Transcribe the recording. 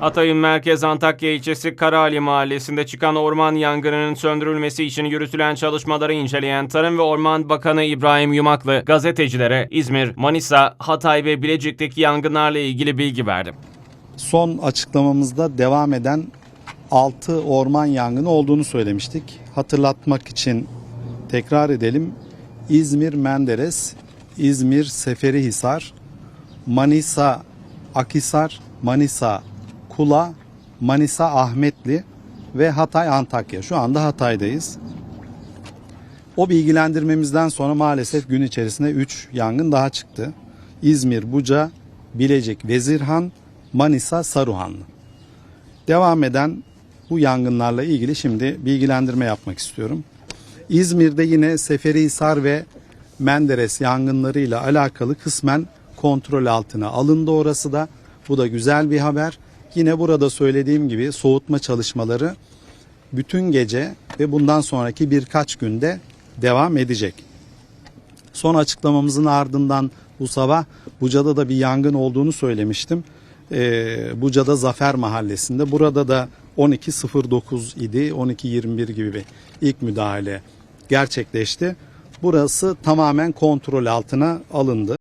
Hatay'ın merkez Antakya ilçesi Karaali mahallesinde çıkan orman yangınının söndürülmesi için yürütülen çalışmaları inceleyen Tarım ve Orman Bakanı İbrahim Yumaklı gazetecilere İzmir, Manisa, Hatay ve Bilecik'teki yangınlarla ilgili bilgi verdi. Son açıklamamızda devam eden 6 orman yangını olduğunu söylemiştik. Hatırlatmak için tekrar edelim. İzmir Menderes, İzmir Seferihisar, Manisa Akisar, Manisa Kula, Manisa Ahmetli ve Hatay Antakya. Şu anda Hatay'dayız. O bilgilendirmemizden sonra maalesef gün içerisinde 3 yangın daha çıktı. İzmir, Buca, Bilecik, Vezirhan, Manisa, Saruhanlı. Devam eden bu yangınlarla ilgili şimdi bilgilendirme yapmak istiyorum. İzmir'de yine Seferihisar ve Menderes yangınlarıyla alakalı kısmen kontrol altına alındı orası da. Bu da güzel bir haber. Yine burada söylediğim gibi soğutma çalışmaları bütün gece ve bundan sonraki birkaç günde devam edecek. Son açıklamamızın ardından bu sabah Buca'da da bir yangın olduğunu söylemiştim. Ee, Buca'da Zafer Mahallesi'nde. Burada da 12.09 idi. 12.21 gibi bir ilk müdahale gerçekleşti. Burası tamamen kontrol altına alındı.